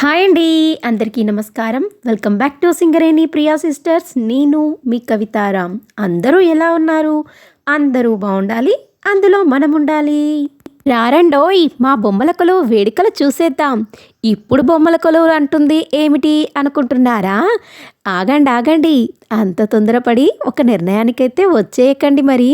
Hi అండి అందరికీ నమస్కారం. Welcome back to Singareni Priya sisters నేను మీ కవితారాం అందరూ ఎలా ఉన్నారు? అందరూ బాగుండాలి అందులో మనం ఉండాలి. రారండోయ్ మా బొమ్మల కొలువు వేడుకలు చూసేద్దాం. ఇప్పుడు బొమ్మల కొలువు అంటుంది ఏమిటి అనుకుంటున్నారా? ఆగండి ఆగండి. అంత తొందరపడి ఒక నిర్ణయానికైతే వచ్చేయకండి మరి.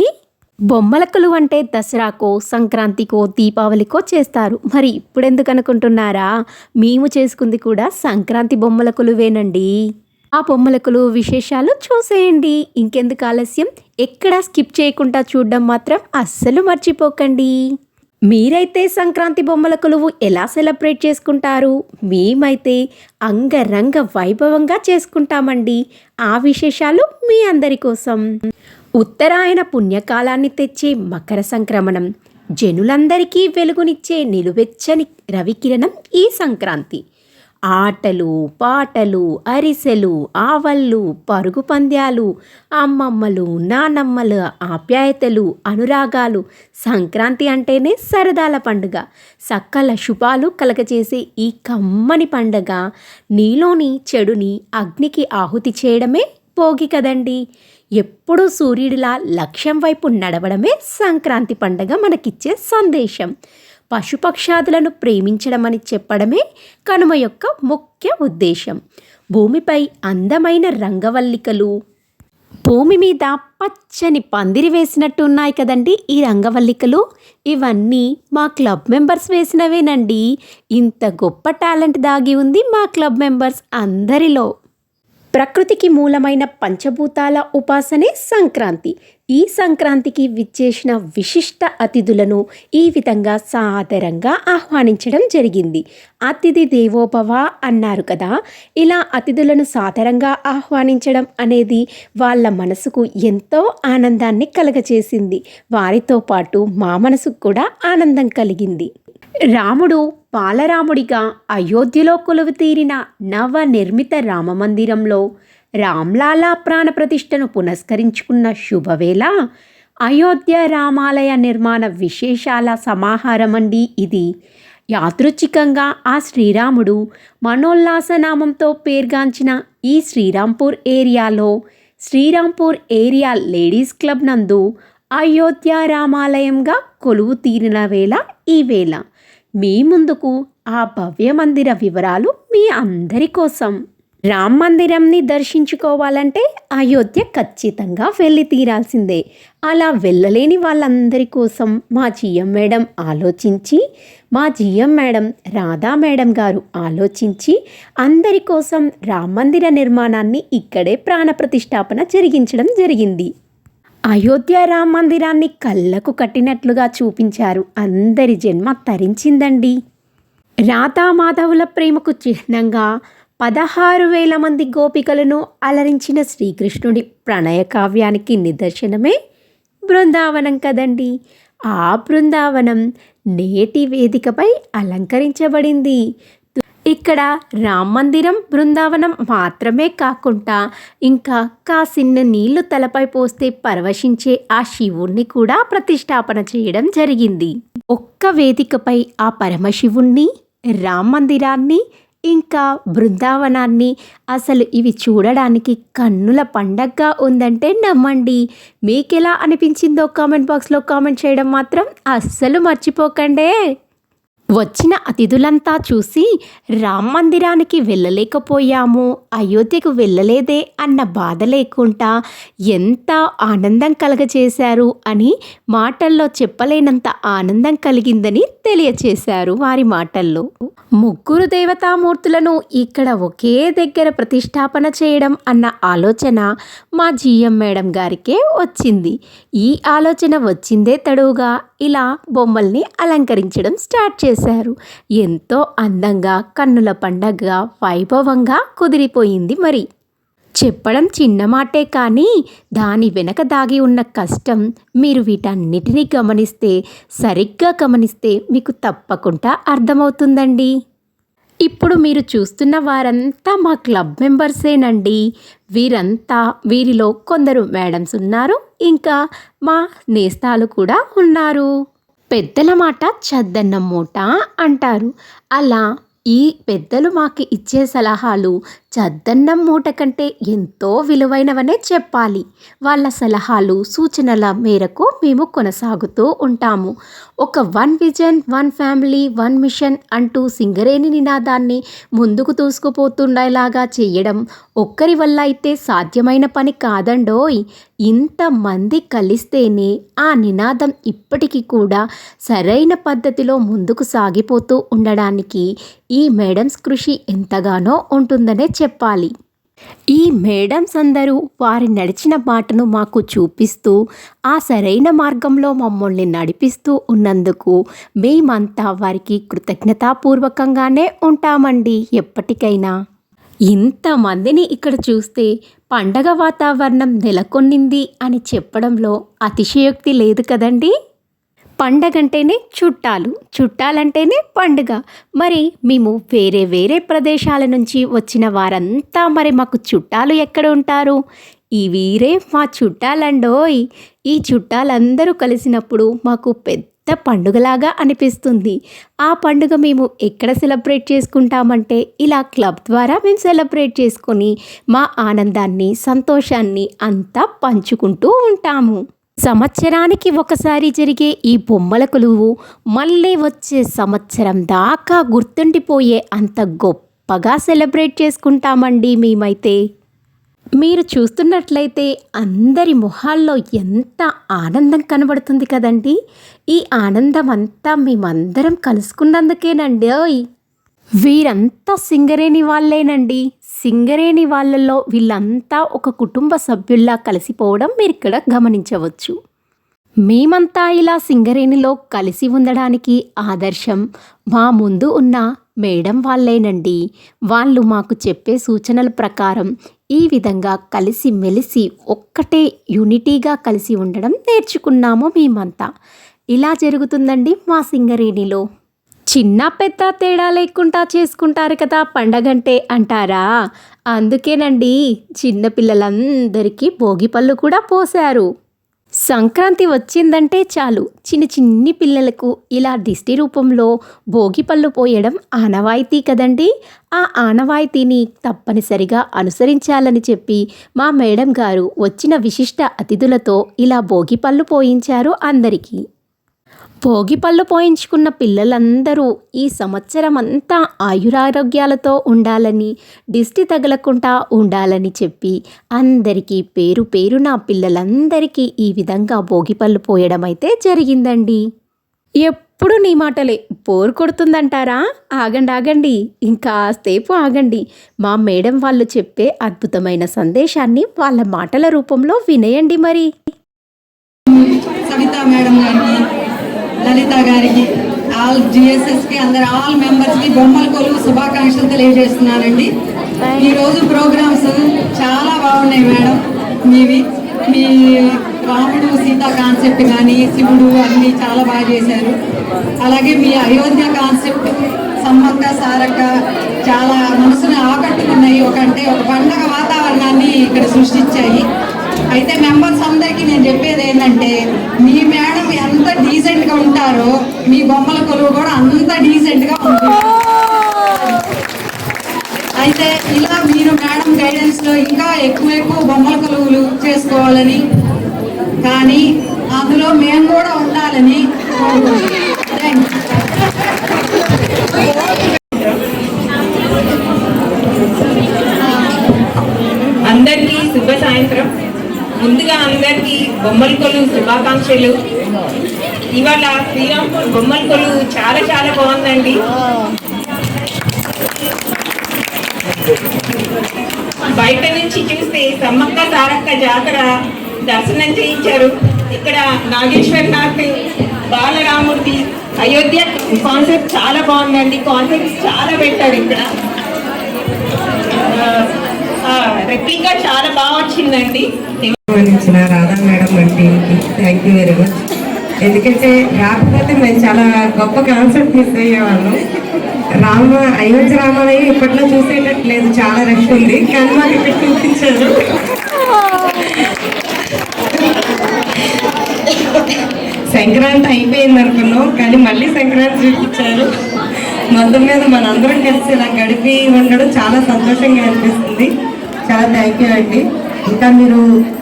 బొమ్మల అంటే దసరాకో సంక్రాంతికో దీపావళికో చేస్తారు. మరి ఇప్పుడెందుకు అనుకుంటున్నారా మేము చేసుకుంది కూడా సంక్రాంతి బొమ్మలకులువేనండి ఆ బొమ్మల విశేషాలు చూసేయండి. ఇంకెందుకు ఆలస్యం? ఎక్కడా స్కిప్ చేయకుండా చూడడం మాత్రం అస్సలు మర్చిపోకండి. మీరైతే సంక్రాంతి బొమ్మల కొలువు ఎలా సెలబ్రేట్ చేసుకుంటారు? మేమైతే అంగరంగ వైభవంగా చేసుకుంటామండి. ఆ విశేషాలు మీ అందరి కోసం. ఉత్తరాయణ పుణ్యకాలాన్ని తెచ్చే మకర సంక్రమణం జనులందరికీ వెలుగునిచ్చే నిలువెచ్చని రవికిరణం ఈ సంక్రాంతి. ఆటలు పాటలు అరిసెలు ఆవళ్ళు పరుగు పంద్యాలు అమ్మమ్మలు నానమ్మల ఆప్యాయతలు అనురాగాలు సంక్రాంతి అంటేనే సరదాల పండుగ. సకల శుభాలు కలగచేసే ఈ కమ్మని పండగ నీలోని చెడుని అగ్నికి ఆహుతి చేయడమే భోగి కదండి. ఎప్పుడూ సూర్యుడిలా లక్ష్యం వైపు నడవడమే సంక్రాంతి పండగ మనకిచ్చే సందేశం. పశుపక్షాదులను ప్రేమించడమని చెప్పడమే కనుమ యొక్క ముఖ్య ఉద్దేశం. భూమిపై అందమైన రంగవల్లికలు. భూమి మీద పచ్చని పందిరి వేసినట్టు ఉన్నాయి కదండి ఈ రంగవల్లికలు? ఇవన్నీ మా క్లబ్ మెంబర్స్ వేసినవేనండి. ఇంత గొప్ప టాలెంట్ దాగి ఉంది మా క్లబ్ మెంబర్స్ అందరిలో. ప్రకృతికి మూలమైన పంచభూతాల ఉపాసనే సంక్రాంతి. ఈ సంక్రాంతికి విచ్చేసిన విశిష్ట అతిథులను ఈ విధంగా సాదరంగా ఆహ్వానించడం జరిగింది. అతిథి దేవోభవ అన్నారు కదా ఇలా అతిథులను సాదరంగా ఆహ్వానించడం అనేది వాళ్ళ మనసుకు ఎంతో ఆనందాన్ని కలగచేసింది వారితో పాటు మా మనసుకు కూడా ఆనందం కలిగింది. రాముడు బాలరాముడిగా అయోధ్యలో కొలువు తీరిన నవనిర్మిత రామమందిరంలో రామ్లాలా ప్రాణప్రతిష్టను పునస్కరించుకున్న శుభవేళ అయోధ్య రామాలయ నిర్మాణ విశేషాల సమాహారమండి ఇది. యాదృచ్ఛికంగా ఆ శ్రీరాముడు మనోల్లాసనామంతో పేర్గాంచిన ఈ శ్రీరాంపూర్ ఏరియాలో శ్రీరాంపూర్ ఏరియా లేడీస్ క్లబ్ నందు అయోధ్య రామాలయంగా కొలువు తీరిన వేళ ఈ వేళ. మీ ముందుకు ఆ భవ్య మందిర వివరాలు మీ అందరి కోసం. రామ్ మందిరంని దర్శించుకోవాలంటే అయోధ్య ఖచ్చితంగా వెళ్ళి తీరాల్సిందే. అలా వెళ్ళలేని వాళ్ళందరి కోసం మా జిఎం మేడం ఆలోచించి మా జిఎం మేడం రాధా మేడం గారు ఆలోచించి అందరి కోసం రామ్ మందిర నిర్మాణాన్ని ఇక్కడే ప్రాణ ప్రతిష్టాపన జరిగించడం జరిగింది. అయోధ్య రామ మందిరాన్ని కళ్ళకు కట్టినట్లుగా చూపించారు. అందరి జన్మ తరించిందండి. రాధామాధవుల ప్రేమకు చిహ్నంగా పదహారు వేల మంది గోపికలను అలరించిన శ్రీకృష్ణుడి ప్రణయ కావ్యానికి నిదర్శనమే బృందావనం కదండి. ఆ బృందావనం నేటి వేదికపై అలంకరించబడింది. ఇక్కడ రామ్ మందిరం బృందావనం మాత్రమే కాకుండా ఇంకా కాసిన్న నీళ్ళు తలపై పోస్తే పరవశించే ఆ శివుణ్ణి కూడా ప్రతిష్టాపన చేయడం జరిగింది. ఒక్క వేదికపై ఆ పరమశివుణ్ణి రామ్ మందిరాన్ని ఇంకా బృందావనాన్ని అసలు ఇవి చూడడానికి కన్నుల పండగగా ఉందంటే నమ్మండి. మీకెలా అనిపించిందో కామెంట్ బాక్స్లో కామెంట్ చేయడం మాత్రం అస్సలు మర్చిపోకండే. వచ్చిన అతిథులంతా చూసి రామ్ మందిరానికి వెళ్ళలేకపోయాము అయోధ్యకు వెళ్ళలేదే అన్న బాధ లేకుండా ఎంత ఆనందం కలగజేశారు అని మాటల్లో చెప్పలేనంత ఆనందం కలిగిందని తెలియచేశారు వారి మాటల్లో. ముగ్గురు దేవతామూర్తులను ఇక్కడ ఒకే దగ్గర ప్రతిష్టాపన చేయడం అన్న ఆలోచన మా జిఎం మేడం గారికే వచ్చింది. ఈ ఆలోచన వచ్చిందే తడువుగా ఇలా బొమ్మల్ని అలంకరించడం స్టార్ట్ చేశారు. ఎంతో అందంగా కన్నుల పండగగా వైభవంగా కుదిరిపోయింది మరి. చెప్పడం చిన్న మాటే కానీ దాని వెనక దాగి ఉన్న కష్టం మీరు వీటన్నిటినీ గమనిస్తే సరిగ్గా గమనిస్తే మీకు తప్పకుండా అర్థమవుతుందండి. ఇప్పుడు మీరు చూస్తున్న వారంతా మా క్లబ్ మెంబర్సేనండి. వీరంతా వీరిలో కొందరు మేడమ్స్ ఉన్నారు ఇంకా మా నేస్తాలు కూడా ఉన్నారు. పెద్దల మాట చద్దన్న మూట అంటారు. అలా ఈ పెద్దలు మాకు ఇచ్చే సలహాలు చద్దన్నం మూట కంటే ఎంతో విలువైనవనే చెప్పాలి. వాళ్ళ సలహాలు సూచనల మేరకు మేము కొనసాగుతూ ఉంటాము. ఒక one vision one family one mission అంటూ సింగరేణి నినాదాన్ని ముందుకు దూసుకుపోతుండేలాగా చేయడం ఒక్కరి వల్ల అయితే సాధ్యమైన పని కాదండోయ్. ఇంతమంది కలిస్తేనే ఆ నినాదం ఇప్పటికీ కూడా సరైన పద్ధతిలో ముందుకు సాగిపోతూ ఉండడానికి ఈ మేడమ్స్ కృషి ఎంతగానో ఉంటుందనే చెప్పాలి. ఈ మేడమ్స్ అందరూ వారి నడిచిన బాటను మాకు చూపిస్తూ ఆ సరైన మార్గంలో మమ్మల్ని నడిపిస్తూ ఉన్నందుకు మేమంతా వారికి కృతజ్ఞతాపూర్వకంగానే ఉంటామండి ఎప్పటికైనా. ఇంతమందిని ఇక్కడ చూస్తే పండగ వాతావరణం నెలకొన్నింది అని చెప్పడంలో అతిశయోక్తి లేదు కదండీ? పండగంటేనే చుట్టాలు చుట్టాలంటేనే పండుగ. మరి మేము వేరే వేరే ప్రదేశాల నుంచి వచ్చిన వారంతా మరి మాకు చుట్టాలు ఎక్కడ ఉంటారు? ఈ వీరే మా చుట్టాలండోయ్. ఈ చుట్టాలందరూ కలిసినప్పుడు మాకు పెద్ద పండుగలాగా అనిపిస్తుంది. ఆ పండుగ మేము ఎక్కడ సెలబ్రేట్ చేసుకుంటామంటే ఇలా క్లబ్ ద్వారా మేము సెలబ్రేట్ చేసుకొని మా ఆనందాన్ని సంతోషాన్ని అంతా పంచుకుంటూ ఉంటాము. సంవత్సరానికి ఒకసారి జరిగే ఈ బొమ్మల కొలువు మళ్ళీ వచ్చే సంవత్సరం దాకా గుర్తుండిపోయే అంత గొప్పగా సెలబ్రేట్ చేసుకుంటామండి మేమైతే. మీరు చూస్తున్నట్లయితే అందరి మొహాల్లో ఎంత ఆనందం కనబడుతుంది కదండి. ఈ ఆనందం అంతా మేమందరం కలుసుకున్నందుకేనండి. ఓయ్! వీరంతా సింగరేణి వాళ్ళేనండి. సింగరేణి వాళ్ళల్లో వీళ్ళంతా ఒక కుటుంబ సభ్యుల్లా కలిసిపోవడం మీరు ఇక్కడ గమనించవచ్చు. మేమంతా ఇలా సింగరేణిలో కలిసి ఉండడానికి ఆదర్శం. మా ముందు ఉన్న మేడం వాళ్ళేనండి. వాళ్ళు మాకు చెప్పే సూచనల ప్రకారం ఈ విధంగా కలిసి మెలిసి ఒక్కటే యూనిటీగా కలిసి ఉండడం నేర్చుకున్నాము మేమంతా. ఇలా జరుగుతుందండి మా సింగరేణిలో. చిన్న పెద్ద తేడా లేకుండా చేసుకుంటారు కదా పండగంటే అంటారా? అందుకేనండి చిన్నపిల్లలందరికీ భోగి పళ్ళు కూడా పోశారు. సంక్రాంతి వచ్చిందంటే చాలు. చిన్న చిన్ని పిల్లలకు ఇలా దిష్టి రూపంలో భోగి పళ్ళు పోయడం ఆనవాయితీ కదండి? ఆ ఆనవాయితీని తప్పనిసరిగా అనుసరించాలని చెప్పి మా మేడం గారు వచ్చిన విశిష్ట అతిథులతో ఇలా భోగి పళ్ళు పోయించారు అందరికీ. భోగి పళ్ళు పోయించుకున్న పిల్లలందరూ ఈ సంవత్సరం అంతా ఆయురారోగ్యాలతో ఉండాలని దిష్టి తగలకుండా ఉండాలని చెప్పి అందరికీ పేరు పేరు నా పిల్లలందరికీ ఈ విధంగా భోగి పళ్ళు పోయడం అయితే జరిగిందండి. ఎప్పుడు నీ మాటలే పోరు కొడుతుందంటారా? ఆగండి ఆగండి ఇంకాసేపు ఆగండి. మా మేడం వాళ్ళు చెప్పే అద్భుతమైన సందేశాన్ని వాళ్ళ మాటల రూపంలో వినేయండి మరి. సవితా మేడం గారికి లలిత గారికి ఆల్ జిఎస్ఎస్కి అందరు ఆల్ మెంబర్స్కి బొమ్మల కొలువు శుభాకాంక్షలు తెలియజేస్తున్నానండి. ఈరోజు ప్రోగ్రామ్స్ చాలా బాగున్నాయి మేడం. మీవి మీ రాముడు సీత కాన్సెప్ట్ కానీ శివుడు అన్నీ చాలా బాగా చేశారు. అలాగే మీ అయోధ్య కాన్సెప్ట్ సమ్మక్క సారక్క చాలా మనసుని ఆకట్టుకున్నాయి. ఒక అంటే ఒక పండగ వాతావరణాన్ని ఇక్కడ సృష్టించాయి. అయితే మెంబర్స్ అందరికీ నేను చెప్పేది ఏంటంటే మీ మేడం ఎంత డీసెంట్గా ఉంటారో మీ బొమ్మల కొలువు కూడా అంత డీసెంట్గా ఉంటారు ఉంటుంది. అయితే ఇలా మీరు మేడం గైడెన్స్లో ఇంకా ఎక్కువ ఎక్కువ బొమ్మల కొలువులు చేసుకోవాలని కానీ అందులో మేము కూడా ఉండాలని అందరికీ శుభ సాయంత్రం. ముందుగా అందరికీ బొమ్మల కొలువు శుభాకాంక్షలు. ఇవాళ శ్రీరాంపూర్ బొమ్మల కొలువు చాలా చాలా బాగుందండి. బయట నుంచి చూస్తే సమ్మక్క సారక్క జాతర దర్శనం చేయించారు. ఇక్కడ నాగేశ్వరనాథ్ బాలరాముడి అయోధ్య కాన్సెప్ట్ చాలా బాగుందండి. కాన్సెప్ట్ చాలా పెట్టారు ఇక్కడ. రెప్లికా చాలా బాగా వచ్చిందండి. ఇచ్చిన రాధా మేడం అంటే థ్యాంక్ యూ వెరీ మచ్ ఎందుకంటే రాకపోతే మేము చాలా గొప్ప కాన్సెప్ట్ మిస్ అయ్యేవాళ్ళం. రామ అయోధ్య రామాలయం ఇప్పట్లో చూసేటట్లేదు చాలా రష్ ఉంది. కానీ మాకు ఇక్కడ చూపించారు. సంక్రాంతి అయిపోయింది అనుకున్నాం కానీ మళ్ళీ సంక్రాంతి చూపించారు. మొత్తం మీద మనందరం కలిసి ఇలా గడిపి ఉండడం చాలా సంతోషంగా అనిపిస్తుంది. చాలా థ్యాంక్ యూ అండి. ఇంకా మీరు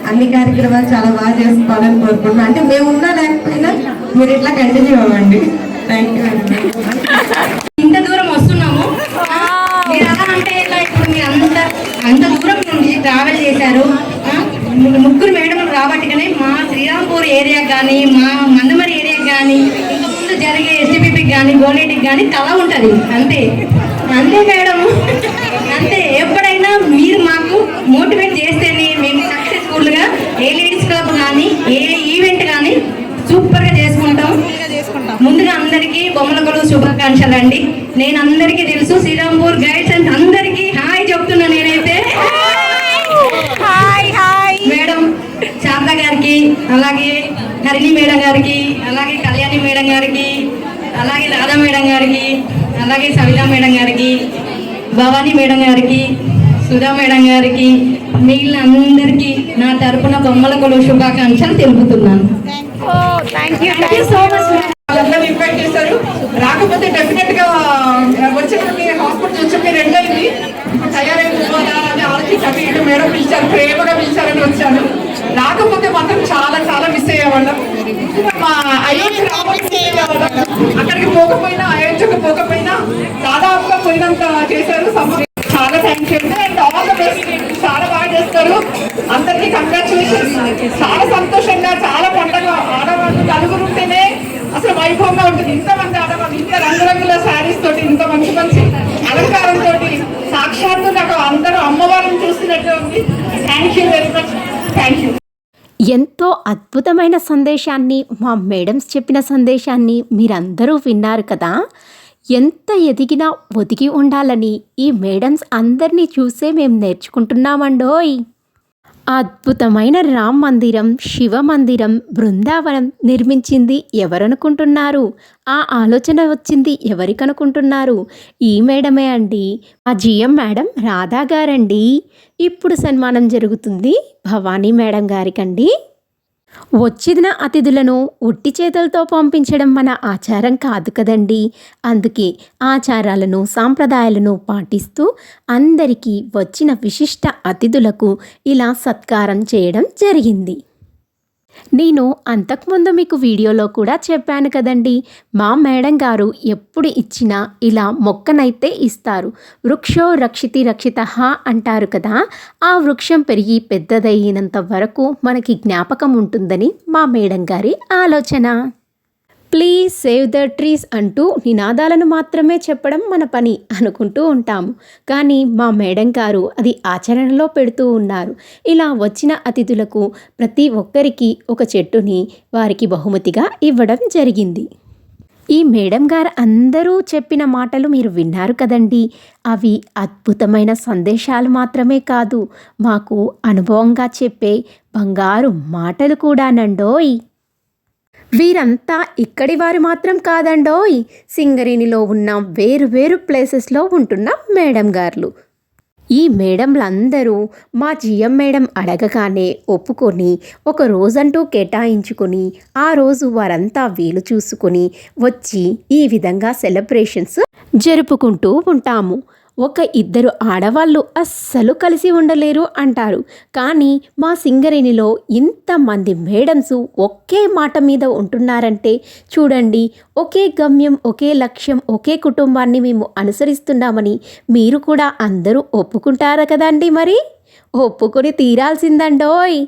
అన్ని కార్యక్రమాలు చాలా బాగా చేసుకోవాలని కోరుకుంటున్నాం అంటే మేము ఉన్నా లేకపోయినా మీరు ఇట్లా కంటిన్యూ అవ్వండి. థ్యాంక్ యూ అండి. ఇంత దూరం వస్తున్నాము. మీరు ఎలా అంటే ఇలా ఇప్పుడు మీరు అంత అంత దూరం నుంచి ట్రావెల్ చేశారు? ముగ్గురు మేడం ముగ్గురు మేడములు మా శ్రీరాంపూర్ ఏరియా కానీ మా మందమరి ఏరియా కానీ ఇంకా ముందు జరిగే ఎస్టీపీకి కానీ గోనేటికి కానీ కళ ఉంటుంది. అంతే. అంతే మేడం అంతే. ఎప్పుడు మీరు మాకు మోటివేట్ చేస్తేనే మేము సక్సెస్ఫుల్గా ఏ లేడీస్ క్లబ్ కానీ ఏ ఈవెంట్ కానీ సూపర్గా చేసుకుంటాం. ముందుగా అందరికీ బొమ్మల కొలువు శుభాకాంక్షలు అండి. నేను అందరికీ తెలుసు శ్రీరాంపూర్ గైడ్స్ అండ్ అందరికీ హాయ్ చెప్తున్నా నేనైతే. Hi hi. మేడం శారద గారికి అలాగే హరిణి మేడం గారికి అలాగే కళ్యాణి మేడం గారికి అలాగే రాధా మేడం గారికి అలాగే సవితా మేడం గారికి భవానీ మేడం గారికి సుధా మేడం గారికి మిగిలిన అందరికీ నా తరపున బొమ్మల కొలువు శుభాకాంక్షలు తెలుపుతున్నాను. థ్యాంక్ యూ సో మచ్ వాళ్ళందరూ ఇన్వైట్ చేశారు రాకపోతే డెఫినెట్గా వచ్చిన మీ హాస్పిటల్ వచ్చి మీరు ఎండ్ అయింది ఇప్పుడు తయారైపోవాలా అని ఆలోచించి అటు ఇటు మేడం పిలిచారు ప్రేమగా పిలిచారని వచ్చాను రాకపోతే మాత్రం చాలా చాలా మిస్ అయ్యేవాళ్ళం ముఖ్యంగా మా అయోధ్య రాబోయే miss అయ్యేవాళ్ళం అక్కడికి పోకపోయినా అయోధ్యకు పోకపోయినా దాదాపుగా పోయినంత చేశారు సమ- చాలా thank you and all the best చాలా బాగా చేస్తారు అందరికీ కంగ్రాచులేషన్స్ చాలా సంతోషంగా చాలా పండగ ఆడవాళ్ళు నలుగురు ఉంటేనే అసలు వైభవంగా ఉంటుంది ఇంతమంది ఆడవాళ్ళు ఇంత రంగురంగుల శారీస్ తోటి ఇంత మంచి మంచి అలంకారం తోటి సాక్షాత్తు నాకు అందరూ అమ్మవారిని చూస్తున్నట్టు ఉంది thank you very much thank you ఎంతో అద్భుతమైన సందేశాన్ని మా మేడమ్స్ చెప్పిన సందేశాన్ని మీరందరూ విన్నారు కదా. ఎంత ఎదిగినా ఒదిగి ఉండాలని ఈ మేడమ్స్ అందరినీ చూసే మేము నేర్చుకుంటున్నామండోయ్. అద్భుతమైన రామ్ మందిరం శివ మందిరం బృందావనం నిర్మించింది ఎవరనుకుంటున్నారు? ఆ ఆలోచన వచ్చింది ఎవరికనుకుంటున్నారు? ఈ మేడమే అండి. ఆ జిఎం మేడం రాధా గారండి. ఇప్పుడు సన్మానం జరుగుతుంది భవానీ మేడం గారికండి. వచ్చిన అతిథులను ఉట్టి చేతులతో పంపించడం మన ఆచారం కాదు కదండి. అందుకే ఆచారాలను సాంప్రదాయాలను పాటిస్తూ అందరికీ వచ్చిన విశిష్ట అతిథులకు ఇలా సత్కారం చేయడం జరిగింది. నేను అంతకుముందు మీకు వీడియోలో కూడా చెప్పాను కదండి మా మేడం గారు ఎప్పుడు ఇచ్చినా ఇలా మొక్కనైతే ఇస్తారు. వృక్షో రక్షితి రక్షిత అంటారు కదా ఆ వృక్షం పెరిగి పెద్దదయ్యినంత వరకు మనకి జ్ఞాపకం ఉంటుందని మా మేడం గారి ఆలోచన. ప్లీజ్ సేవ్ ద ట్రీస్ అంటూ నినాదాలను మాత్రమే చెప్పడం మన పని అనుకుంటూ ఉంటాము. కానీ మా మేడం గారు అది ఆచరణలో పెడుతూ ఉన్నారు. ఇలా వచ్చిన అతిథులకు ప్రతి ఒక్కరికి ఒక చెట్టుని వారికి బహుమతిగా ఇవ్వడం జరిగింది. ఈ మేడం గారు అందరూ చెప్పిన మాటలు మీరు విన్నారు కదండి. అవి అద్భుతమైన సందేశాలు మాత్రమే కాదు. మాకు అనుభవంగా చెప్పే బంగారు మాటలు కూడా నండోయ్ వీరంతా ఇక్కడి వారు మాత్రం కాదండోయ్. సింగరేణిలో ఉన్న వేరు వేరు ప్లేసెస్లో ఉంటున్న మేడం గారులు. ఈ మేడంలందరూ మా జిఎం మేడం అడగగానే ఒప్పుకొని ఒక రోజంటూ కేటాయించుకొని ఆ రోజు వారంతా వీలు చూసుకొని వచ్చి ఈ విధంగా సెలబ్రేషన్స్ జరుపుకుంటూ ఉంటాము. ఒక ఇద్దరు ఆడవాళ్ళు అస్సలు కలిసి ఉండలేరు అంటారు. కానీ మా సింగరేణిలో ఇంతమంది మేడమ్స్ ఒకే మాట మీద ఉంటున్నారంటే చూడండి ఒకే గమ్యం ఒకే లక్ష్యం ఒకే కుటుంబాన్ని మేము అనుసరిస్తున్నామని మీరు కూడా అందరూ ఒప్పుకుంటారు కదండి మరి? ఒప్పుకొని తీరాల్సిందండోయ్!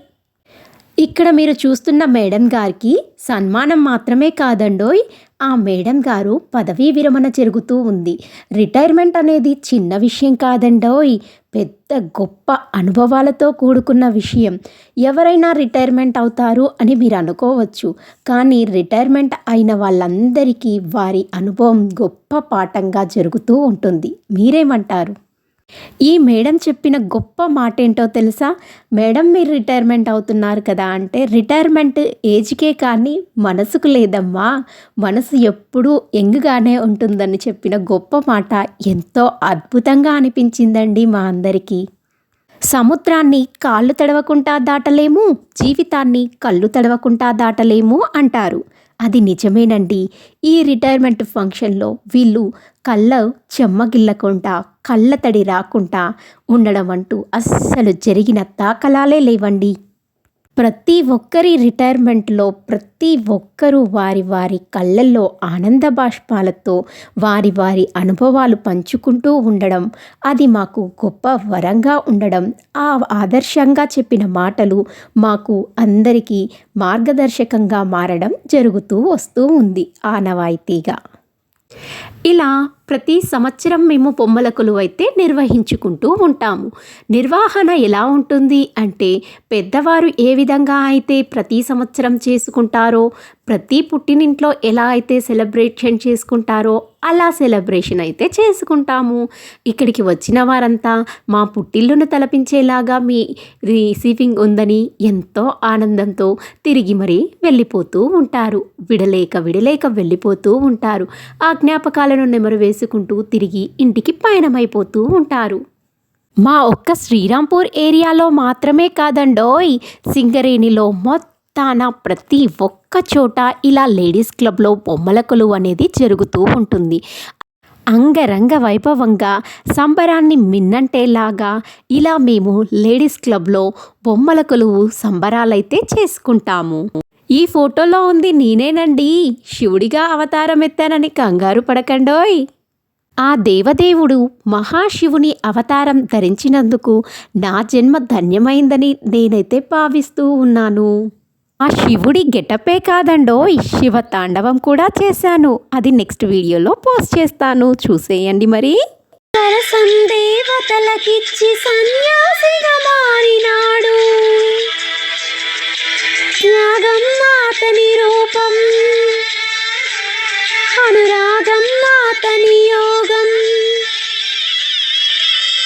ఇక్కడ మీరు చూస్తున్న మేడం గారికి సన్మానం మాత్రమే కాదండోయ్ ఆ మేడం గారు పదవీ విరమణ జరుగుతూ ఉంది. రిటైర్మెంట్ అనేది చిన్న విషయం కాదండోయ్. పెద్ద గొప్ప అనుభవాలతో కూడుకున్న విషయం. ఎవరైనా రిటైర్మెంట్ అవుతారు అని మీరు అనుకోవచ్చు. కానీ రిటైర్మెంట్ అయిన వాళ్ళందరికీ వారి అనుభవం గొప్ప పాఠంగా జరుగుతూ ఉంటుంది. మీరేమంటారు? ఈ మేడం చెప్పిన గొప్ప మాట ఏంటో తెలుసా? మేడం మీరు రిటైర్మెంట్ అవుతున్నారు కదా అంటే రిటైర్మెంట్ ఏజ్కే కానీ మనసుకు లేదమ్మా. మనసు ఎప్పుడూ యంగ్గానే ఉంటుందని చెప్పిన గొప్ప మాట ఎంతో అద్భుతంగా అనిపించిందండి మా అందరికీ. సముద్రాన్ని కాళ్ళు తడవకుండా దాటలేము జీవితాన్ని కళ్ళు తడవకుండా దాటలేము అంటారు. అది నిజమేనండి. ఈ రిటైర్మెంట్ ఫంక్షన్లో వీళ్ళు కళ్ళ చెమ్మగిల్లకుండా కళ్ళ తడి రాకుండా ఉండడం అంటూ అస్సలు జరిగిన దాఖలాలే లేవండి. ప్రతి ఒక్కరి రిటైర్మెంట్లో ప్రతి ఒక్కరూ వారి వారి కళ్ళల్లో ఆనంద బాష్పాలతో వారి వారి అనుభవాలు పంచుకుంటూ ఉండడం అది మాకు గొప్ప వరంగా ఉండడం ఆ ఆదర్శంగా చెప్పిన మాటలు మాకు అందరికీ మార్గదర్శకంగా మారడం జరుగుతూ వస్తూ ఉంది ఆనవాయితీగా. ఇలా ప్రతి సంవత్సరం మేము బొమ్మల అయితే నిర్వహించుకుంటూ ఉంటాము. నిర్వహణ ఎలా ఉంటుంది అంటే పెద్దవారు ఏ విధంగా అయితే ప్రతి సంవత్సరం చేసుకుంటారో ప్రతి పుట్టినింట్లో ఎలా అయితే సెలబ్రేషన్ చేసుకుంటారో అలా సెలబ్రేషన్ అయితే చేసుకుంటాము. ఇక్కడికి వచ్చిన వారంతా మా పుట్టిల్లును తలపించేలాగా మీ రిసీవింగ్ ఉందని ఎంతో ఆనందంతో తిరిగి మరీ వెళ్ళిపోతూ ఉంటారు. విడలేక విడలేక వెళ్ళిపోతూ ఉంటారు. ఆ జ్ఞాపకాలను నెమరు వేసుకుంటూ తిరిగి ఇంటికి పయనమైపోతూ ఉంటారు. మా ఒక్క శ్రీరాంపూర్ ఏరియాలో మాత్రమే కాదండోయ్! సింగరేణిలో మొత్తాన ప్రతి ఒక్క చోట ఇలా లేడీస్ క్లబ్లో బొమ్మల కొలువు అనేది జరుగుతూ ఉంటుంది. అంగరంగ వైభవంగా సంబరాన్ని మిన్నంటేలాగా ఇలా మేము లేడీస్ క్లబ్లో బొమ్మల కొలువు సంబరాలైతే చేసుకుంటాము. ఈ ఫోటోలో ఉంది నేనేనండి. శివుడిగా అవతారం ఎత్తానని కంగారు పడకండోయ్! ఆ దేవదేవుడు మహాశివుని అవతారం ధరించినందుకు నా జన్మ ధన్యమైందని నేనైతే భావిస్తూ ఉన్నాను. ఆ శివుడి గెటపే కాదండో శివ తాండవం కూడా చేశాను. అది నెక్స్ట్ వీడియోలో పోస్ట్ చేస్తాను. చూసేయండి మరి. సరసం దేవతలకిచ్చి సన్యాసిగా మారినాడు. త్యాగం అతని రూపం అనురాగం నియోగం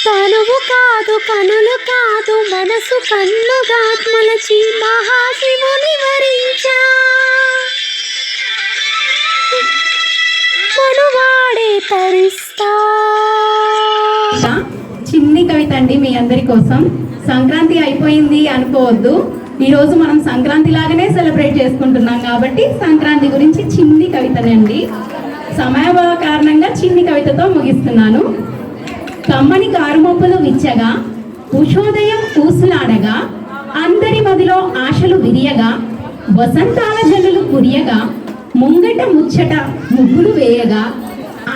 తనువు కాదు కనులు కాదు మనసు కన్నుగాత్మలచి మహాశివుని వరించా. మనువాడే తరిస్తా. చిన్ని కవిత అండి మీ అందరి కోసం. సంక్రాంతి అయిపోయింది అనుకోవద్దు. ఈ రోజు మనం సంక్రాంతి లాగానే సెలబ్రేట్ చేసుకుంటున్నాం కాబట్టి సంక్రాంతి గురించి చిన్ని కవితనండి. సమయాభావ కారణంగా చిన్ని కవితతో ముగిస్తున్నాను. కమ్మని కారుమొప్పులు విచ్చగా ఉషోదయం కూసులాడగా అందరి మదిలో ఆశలు విరియగా వసంతాల జల్లులు కురియగా ముంగట ముచ్చట ముగ్గులు వేయగా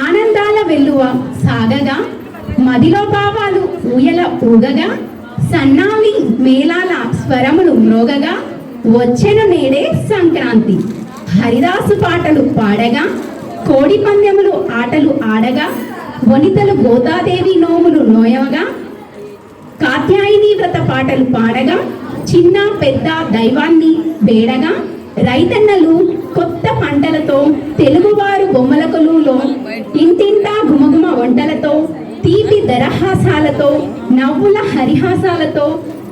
ఆనందాల వెల్లువ సాగగా మదిలో భావాలు ఊయల ఊగగా సన్నావి మేళాల స్వరములు మ్రోగగా వచ్చెను నేడే సంక్రాంతి హరిదాసు పాటలు పాడగా కోడి పందెములు ఆటలు ఆడగా వనితలు గోదాదేవి నోములు నోయవగా కాత్యాయని వ్రత పాటలు పాడగా చిన్న పెద్ద దైవాన్ని వేడగా రైతన్నలు కొత్త పంటలతో తెలుగువారు బొమ్మల కొలువులో ఇంటింటా గుమగుమ వంటలతో తీపి దరహాసాలతో నవ్వుల హరిహాసాలతో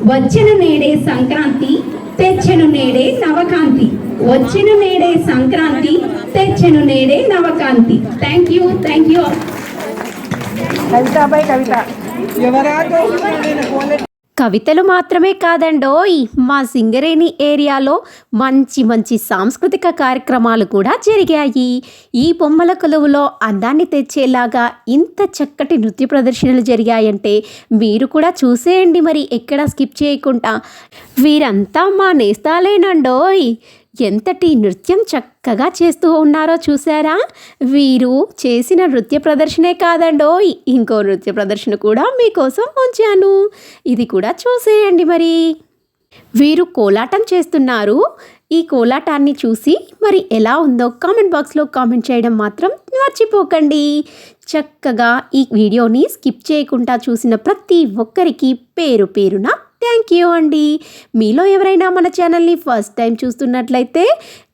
వచ్చిన నేడే సంక్రాంతి తెచ్చెను నేడే నవకాంతి. వచ్చిన నేడే సంక్రాంతి తెచ్చెను నేడే నవకాంతి. థ్యాంక్ యూ థ్యాంక్ యూ కవితలు మాత్రమే కాదండోయ్ మా సింగరేణి ఏరియాలో మంచి మంచి సాంస్కృతిక కార్యక్రమాలు కూడా జరిగాయి. ఈ బొమ్మల కొలువులో అందాన్ని తెచ్చేలాగా ఇంత చక్కటి నృత్య ప్రదర్శనలు జరిగాయంటే మీరు కూడా చూసేయండి మరి ఎక్కడ స్కిప్ చేయకుండా. వీరంతా మా నేస్తాలేనండోయ్. ఎంతటి నృత్యం చక్కగా చేస్తూ ఉన్నారో చూసారా వీరు చేసిన నృత్య ప్రదర్శనే కాదండో ఇంకో నృత్య ప్రదర్శన కూడా మీకోసం ఉంచాను. ఇది కూడా చూసేయండి మరి. వీరు కోలాటం చేస్తున్నారు. ఈ కోలాటాన్ని చూసి మరి ఎలా ఉందో కామెంట్ బాక్స్లో కామెంట్ చేయడం మాత్రం మర్చిపోకండి. చక్కగా ఈ వీడియోని స్కిప్ చేయకుండా చూసిన ప్రతి ఒక్కరికి పేరు పేరున థ్యాంక్ యూ అండి. మీలో ఎవరైనా మన ఛానల్ని ఫస్ట్ టైం చూస్తున్నట్లయితే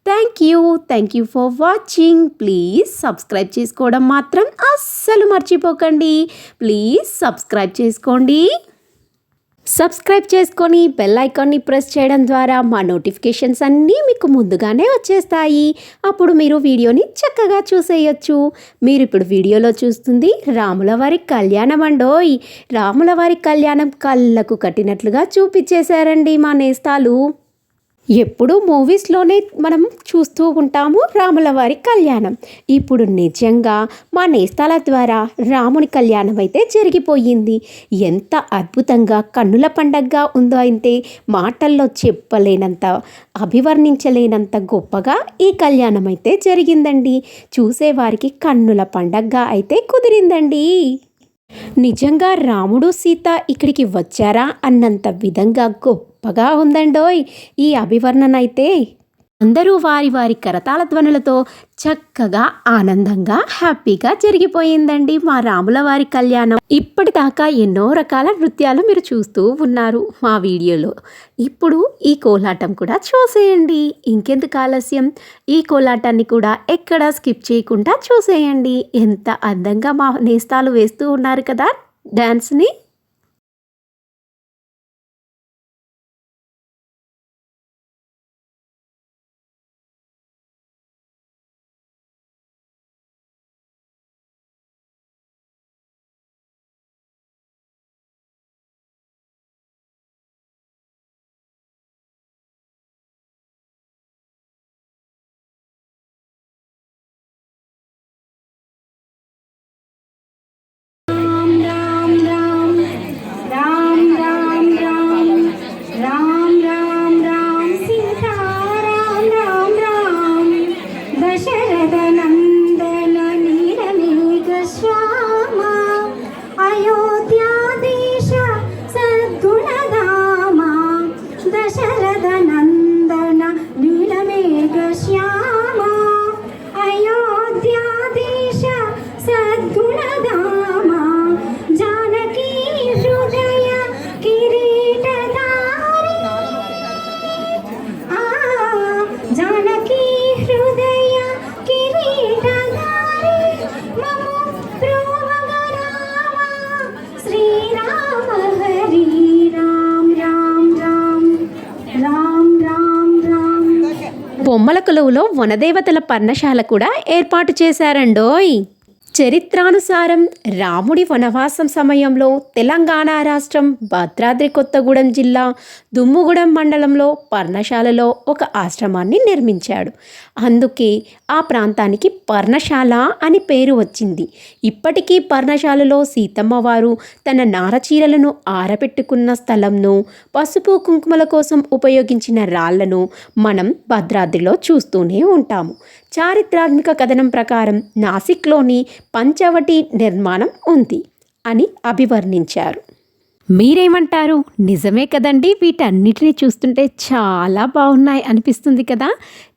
thank you. Thank you for watching. Please subscribe చేసుకోవడం మాత్రం అస్సలు మర్చిపోకండి. ప్లీజ్ సబ్స్క్రైబ్ చేసుకోండి. సబ్స్క్రైబ్ చేసుకొని బెల్ ఐకాన్ని ప్రెస్ చేయడం ద్వారా మా నోటిఫికేషన్స్ అన్నీ మీకు ముందుగానే వచ్చేస్తాయి. అప్పుడు మీరు వీడియోని చక్కగా చూసేయొచ్చు. మీరు ఇప్పుడు వీడియోలో చూస్తుంది రాములవారి కళ్యాణం అండోయ్. రాములవారి కళ్యాణం కళ్ళకు కట్టినట్లుగా చూపించేశారండి మా నేస్తాలు. ఎప్పుడూ మూవీస్లోనే మనం చూస్తూ ఉంటాము రాముల వారి కళ్యాణం. ఇప్పుడు నిజంగా మా నేస్తాల ద్వారా రాముని కళ్యాణం అయితే జరిగిపోయింది. ఎంత అద్భుతంగా కన్నుల పండగగా ఉందో అయితే మాటల్లో చెప్పలేనంత అభివర్ణించలేనంత గొప్పగా ఈ కళ్యాణం అయితే జరిగిందండి. చూసేవారికి కన్నుల పండగగా అయితే కుదిరిందండి. నిజంగా రాముడు సీత ఇక్కడికి వచ్చారా అన్నంత విధంగా గొప్పగా ఉందండోయ్ ఈ అభివర్ణన అయితే అందరూ వారి వారి కరతాళ ధ్వనులతో చక్కగా ఆనందంగా హ్యాపీగా జరిగిపోయిందండి మా రాముల వారి కళ్యాణం. ఇప్పటిదాకా ఎన్నో రకాల నృత్యాలు మీరు చూస్తూ ఉన్నారు మా వీడియోలో. ఇప్పుడు ఈ కోలాటం కూడా చూసేయండి. ఇంకెందుకు ఆలస్యం? ఈ కోలాటాన్ని కూడా ఎక్కడా స్కిప్ చేయకుండా చూసేయండి. ఎంత అందంగా మా నేస్తాలు వేస్తూ ఉన్నారు కదా డ్యాన్స్ని వనదేవతల పర్ణశాల కూడా ఏర్పాటు చేశారండోయ్. చరిత్రానుసారం రాముడి వనవాసం సమయంలో తెలంగాణ రాష్ట్రం భద్రాద్రి కొత్తగూడెం జిల్లా దుమ్ముగూడెం మండలంలో పర్ణశాలలో ఒక ఆశ్రమాన్ని నిర్మించాడు. అందుకే ఆ ప్రాంతానికి పర్ణశాల అని పేరు వచ్చింది. ఇప్పటికీ పర్ణశాలలో సీతమ్మవారు తన నారచీరలను ఆరబెట్టుకున్న స్థలంను పసుపు కుంకుమల కోసం ఉపయోగించిన రాళ్ళను మనం భద్రాద్రిలో చూస్తూనే ఉంటాము. చారిత్రాత్మక కథనం ప్రకారం నాసిక్లోని పంచవటి నిర్మాణం ఉంది అని అభివర్ణించారు. మీరేమంటారు? నిజమే కదండి. వీటన్నిటిని చూస్తుంటే చాలా బాగున్నాయి అనిపిస్తుంది కదా.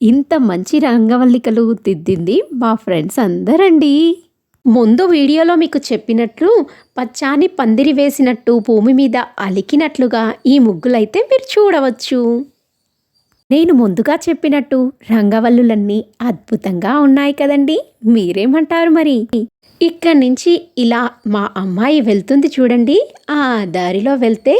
ఇంత మంచి రంగవల్లికలు దిద్దింది మా ఫ్రెండ్స్ అందరండి. ముందు వీడియోలో మీకు చెప్పినట్లు పచ్చాని పందిరి వేసినట్టు భూమి మీద అలికినట్లుగా ఈ ముగ్గులైతే మీరు చూడవచ్చు. నేను ముందుగా చెప్పినట్టు రంగవల్లులన్నీ అద్భుతంగా ఉన్నాయి కదండి. మీరేమంటారు మరి? ఇక్కడి నుంచి ఇలా మా అమ్మాయి వెళ్తుంది చూడండి. ఆ దారిలో వెళ్తే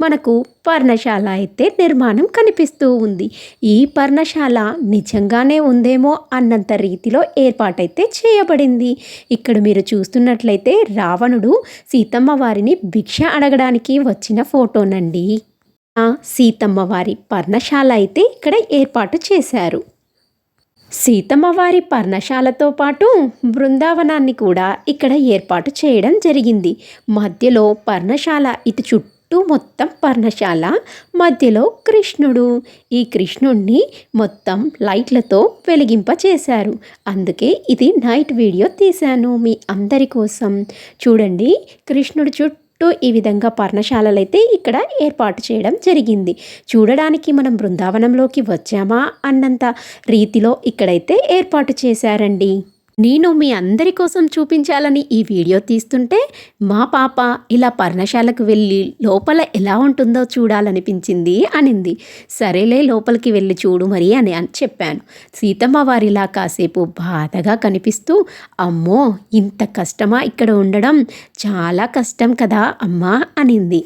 మనకు పర్ణశాల అయితే నిర్మాణం కనిపిస్తూ ఉంది. ఈ పర్ణశాల నిజంగానే ఉందేమో అన్నంత రీతిలో ఏర్పాటైతే చేయబడింది. ఇక్కడ మీరు చూస్తున్నట్లయితే రావణుడు సీతమ్మ వారిని భిక్ష అడగడానికి వచ్చిన ఫోటోనండి. సీతమ్మ వారి పర్ణశాల అయితే ఇక్కడ ఏర్పాటు చేశారు. సీతమ్మవారి పర్ణశాలతో పాటు బృందావనాన్ని కూడా ఇక్కడ ఏర్పాటు చేయడం జరిగింది. మధ్యలో పర్ణశాల ఇటు చుట్టూ మొత్తం పర్ణశాల మధ్యలో కృష్ణుడు. ఈ కృష్ణుణ్ణి మొత్తం లైట్లతో వెలిగింప చేశారు అందుకే ఇది నైట్ వీడియో తీశాను మీ అందరి కోసం. చూడండి కృష్ణుడు చుట్టూ చుట్టూ ఈ విధంగా పర్ణశాలలు అయితే ఇక్కడ ఏర్పాటు చేయడం జరిగింది. చూడడానికి మనం బృందావనంలోకి వచ్చామా అన్నంత రీతిలో ఇక్కడైతే ఏర్పాటు చేశారండి. నేను మీ అందరి కోసం చూపించాలని ఈ వీడియో తీస్తుంటే మా పాప ఇలా పర్ణశాలకు వెళ్ళి లోపల ఎలా ఉంటుందో చూడాలనిపించింది అనింది. సరేలే లోపలికి వెళ్ళి చూడు మరి అని అని చెప్పాను. సీతమ్మ వారిలా కాసేపు బాధగా కనిపిస్తూ అమ్మో ఇంత కష్టమా ఇక్కడ ఉండడం? చాలా కష్టం కదా అమ్మా అనింది.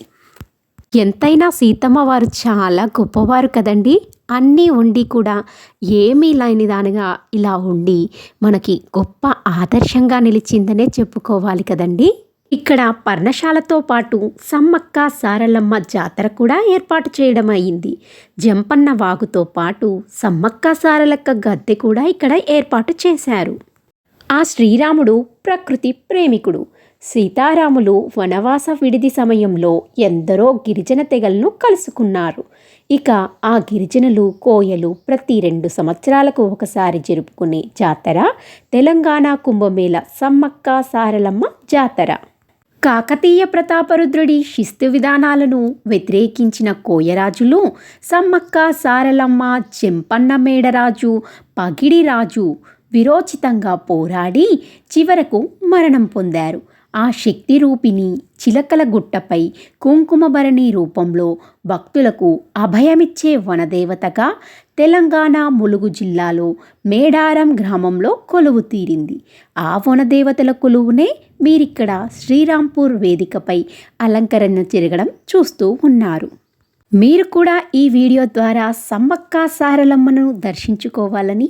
ఎంతైనా సీతమ్మ వారు చాలా గొప్పవారు కదండి? అన్నీ ఉండి కూడా ఏమీ లేని దానిగా ఇలా ఉండి మనకి గొప్ప ఆదర్శంగా నిలిచిందనే చెప్పుకోవాలి కదండి. ఇక్కడ పర్ణశాలతో పాటు సమ్మక్క సారలమ్మ జాతర కూడా ఏర్పాటు చేయడం అయింది. జంపన్న వాగుతో పాటు సమ్మక్క సారలక్క గద్దె కూడా ఇక్కడ ఏర్పాటు చేశారు. ఆ శ్రీరాముడు ప్రకృతి ప్రేమికుడు. సీతారాములు వనవాస విడిది సమయంలో ఎందరో గిరిజన తెగలను కలుసుకున్నారు. ఇక ఆ గిరిజనులు కోయలు ప్రతి రెండు సంవత్సరాలకు ఒకసారి జరుపుకునే జాతర తెలంగాణ కుంభమేళ సమ్మక్క సారలమ్మ జాతర. కాకతీయ ప్రతాపరుద్రుడి శిస్తు విధానాలను వ్యతిరేకించిన కోయరాజులు సమ్మక్క సారలమ్మ చెంపన్న మేడరాజు పగిడిరాజు విరోచితంగా పోరాడి చివరకు మరణం పొందారు. ఆ శక్తి రూపిణి చిలకల గుట్టపై కుంకుమభరణి రూపంలో భక్తులకు అభయమిచ్చే వనదేవతగా తెలంగాణ ములుగు జిల్లాలో మేడారం గ్రామంలో కొలువు తీరింది. ఆ వనదేవతల కొలువునే మీరిక్కడ శ్రీరాంపూర్ వేదికపై అలంకరణ జరగడం చూస్తూ ఉన్నారు. మీరు కూడా ఈ వీడియో ద్వారా సమ్మక్క సారలమ్మను దర్శించుకోవాలని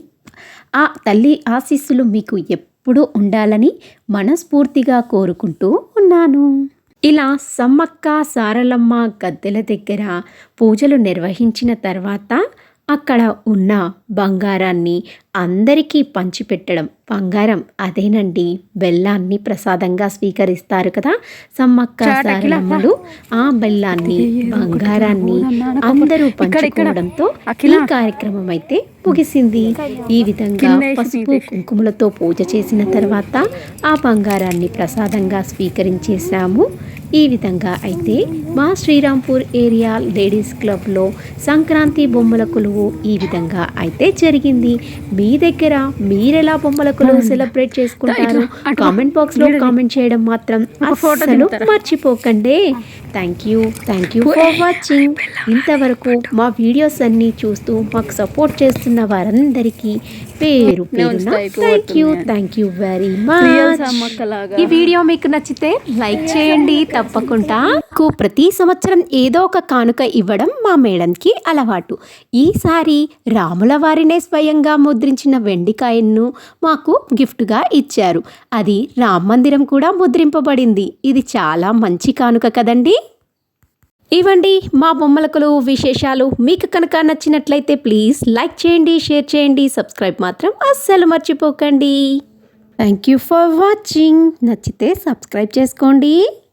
ఆ తల్లి ఆశీస్సులు మీకు ఎప్పుడు ఉండాలని మనస్ఫూర్తిగా కోరుకుంటూ ఉన్నాను. ఇలా సమ్మక్క సారలమ్మ గద్దెల దగ్గర పూజలు నిర్వహించిన తర్వాత అక్కడ ఉన్న బంగారాన్ని అందరికీ పంచిపెట్టడం బంగారం. అదేనండి. బెల్లాన్ని ప్రసాదంగా స్వీకరిస్తారు కదా సమ్మక్క సారలమ్మలు. ఆ బెల్లాన్ని బంగారాన్ని అందరూ పంచుకోవడంతో ఈ కార్యక్రమం అయితే ముగిసింది. ఈ విధంగా పసుపు కుంకుమలతో పూజ చేసిన తర్వాత ఆ బంగారాన్ని ప్రసాదంగా స్వీకరించేసాము ఈ విధంగా అయితే మా శ్రీరాంపూర్ ఏరియా లేడీస్ క్లబ్లో సంక్రాంతి బొమ్మల కొలువు ఈ విధంగా అయితే జరిగింది. మీ దగ్గర మీరెలా బొమ్మల కొలువు సెలబ్రేట్ చేసుకుంటారు? కామెంట్ బాక్స్లో కామెంట్ చేయడం మాత్రం అస్సలు మర్చిపోకండి. Thank you thank you for watching ఇంతవరకు మా వీడియోస్ అన్ని చూస్తూ మాకు సపోర్ట్ చేస్తున్న వారందరికీ పేరు thank you thank you very much ఈ వీడియో మీకు నచ్చితే లైక్ చేయండి తప్పకుండా. ప్రతి సంవత్సరం ఏదో ఒక కానుక ఇవ్వడం మా మేడంకి అలవాటు. ఈసారి రాముల వారినే స్వయంగా ముద్రించిన వెండికాయను మాకు గిఫ్ట్గా ఇచ్చారు. అది రామ మందిరం కూడా ముద్రింపబడింది. ఇది చాలా మంచి కానుక కదండి? ఇవ్వండి మా బొమ్మలకులు విశేషాలు మీకు కనుక నచ్చినట్లయితే ప్లీజ్ లైక్ చేయండి షేర్ చేయండి సబ్స్క్రైబ్ మాత్రం అస్సలు మర్చిపోకండి. థ్యాంక్ యూ ఫర్ వాచింగ్ నచ్చితే సబ్స్క్రైబ్ చేసుకోండి.